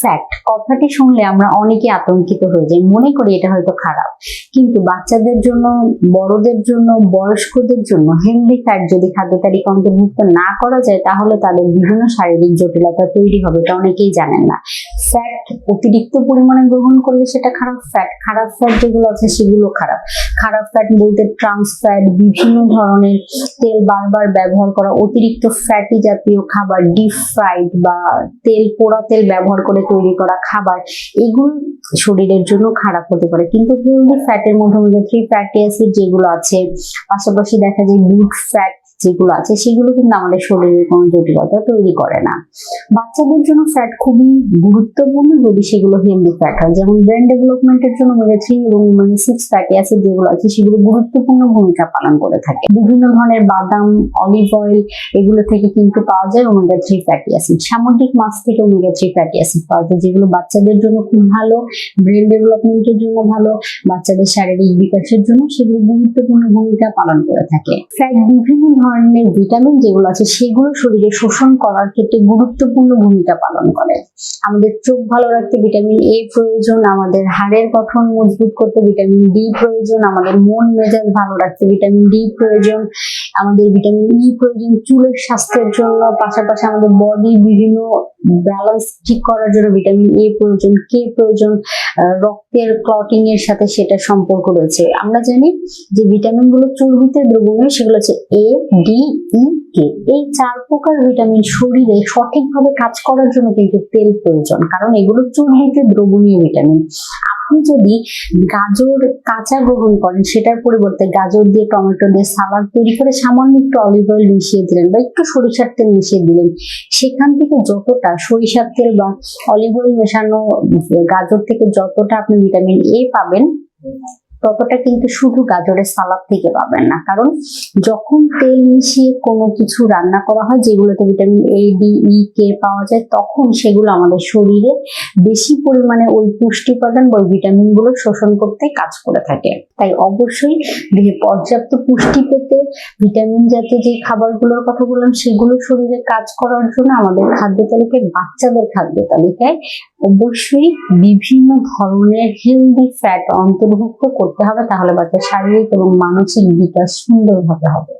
Fat কথাটি শুনলে আমরা অনেকে আতঙ্কিত হয়ে যাই মনে করি এটা হয়তো খারাপ। কিন্তু বাচ্চাদের জন্য, বড়দের জন্য, বয়স্কদের জন্য হেলদি ফ্যাট যদি খাদ্য তালিকা অন্তর্ভুক্ত না করা যায়, তাহলে তাদের বিভিন্ন শারীরিক জটিলতা তৈরি হবে এটা অনেকেই জানেন না। ফ্যাট অতিরিক্ত পরিমাণে গ্রহণ করলে সেটা খারাপ। ফ্যাট খারাপ ফ্যাট যেগুলো আছে সেগুলো খারাপ। খারাপ ফ্যাট বলতে ট্রান্স ফ্যাট বিভিন্ন ধরনের তেল বারবার ব্যবহার করা, অতিরিক্ত ফ্যাটি জাতীয় খাবার ডিপ ফ্রাইড বা তেল, পোড়া তেল ব্যবহার করে তৈরি করা খাবার, এগুলো শরীরের জন্য খারাপ হতে পারে। কিন্তু হেলদি ফ্যাটের মধ্যে ওমেগা থ্রি ফ্যাটি অ্যাসিড যেগুলো আছে, পাশাপাশি দেখা যায় গুড ফ্যাট যেগুলো আছে, সেগুলো কিন্তু আমাদের শরীরের কোনো জটিলতা তৈরি করে না। বাচ্চাদের জন্য ফ্যাট খুবই গুরুত্বপূর্ণ যদি সেগুলো হেলদি ফ্যাট হয়। যেমন ব্রেন ডেভেলপমেন্টের জন্য ওমেগা থ্রি এবং ওমেগা সিক্স ফ্যাটি অ্যাসিড যেগুলো আছে, সেগুলো গুরুত্বপূর্ণ ভূমিকা পালন করে থাকে। বিভিন্ন ধরনের বাদাম অলিভ অয়েল এগুলো থেকে কিন্তু পাওয়া যায় ওমেগা থ্রি ফ্যাটি অ্যাসিড সামুদ্রিক মাছ থেকে ওমেগা থ্রি ফ্যাটি অ্যাসিড পাওয়া যায়, যেগুলো বাচ্চাদের জন্য খুব ভালো ব্রেন ডেভেলপমেন্টের জন্য ভালো, বাচ্চাদের শারীরিক বিকাশের জন্য সেগুলো গুরুত্বপূর্ণ ভূমিকা পালন করে থাকে। ফ্যাট বিভিন্ন ধরনের ভিটামিন যেগুলো আছে, সেগুলো শরীরে শোষণ করার ক্ষেত্রে গুরুত্বপূর্ণ ভূমিকা পালন করে। আমাদের চোখ ভালো রাখতে ভিটামিন এ প্রয়োজন, আমাদের হাড়ের গঠন মজবুত করতে ভিটামিন ডি প্রয়োজন, আমাদের মন মেজাজ ভালো রাখতে ভিটামিন ডি প্রয়োজন, আমাদের ভিটামিন ই প্রয়োজন, চুলের স্বাস্থ্যের জন্য, পাশাপাশি আমাদের বডি বিভিন্ন ব্যালেন্স ঠিক করার জন্য ভিটামিন এ প্রয়োজন, কে প্রয়োজন রক্তের ক্লটিং এর সাথে সেটা সম্পর্ক রয়েছে। আমরা জানি যে ভিটামিনগুলো চর্বিতে দ্রবণীয়, সেগুলো হচ্ছে এ ডি ই কে এই চার প্রকার ভিটামিন শরীরে সঠিকভাবে কাজ করার জন্য কিন্তু তেল প্রয়োজন, কারণ এগুলো চর্বিতে দ্রবণীয় ভিটামিন আপনি যদি গাজর কাঁচা গ্রহণ করেন, সেটার পরিবর্তে গাজর দিয়ে টমেটো দিয়ে সালাদ তৈরি করে সামান্য একটু অলিভ অয়েল মিশিয়ে দিলেন বা একটু সরিষার তেল মিশিয়ে দিলেন, সেখান থেকে যতটা সরিষার তেল বা অলিভ অয়েল মেশানো গাজর থেকে যতটা আপনি ভিটামিন এ পাবেন ততটা কিন্তু শুধু গাজরের সালাদ থেকে পাবেন না। কারণ যখন তেল মিশিয়ে কোনো কিছু রান্না করা হয়, যেগুলোতে ভিটামিন এ ডি ই কে পাওয়া যায়, তখন সেগুলো আমাদের শরীরে বেশি পরিমাণে ওই পুষ্টি উপাদান বা ভিটামিনগুলো শোষণ করতে কাজ করে থাকে। তাই অবশ্যই দেহে পর্যাপ্ত পুষ্টি পেতে, ভিটামিন জাতীয় যে খাবারগুলোর কথা বললাম, সেগুলো শরীরে কাজ করার জন্য আমাদের খাদ্য তালিকায়, বাচ্চাদের খাদ্য তালিকায় অবশ্যই বিভিন্ন ধরনের হেলদি ফ্যাট অন্তর্ভুক্ত করতে হবে তাহলে বাচ্চার শারীরিক এবং মানসিক বিকাশ সুন্দরভাবে হবে।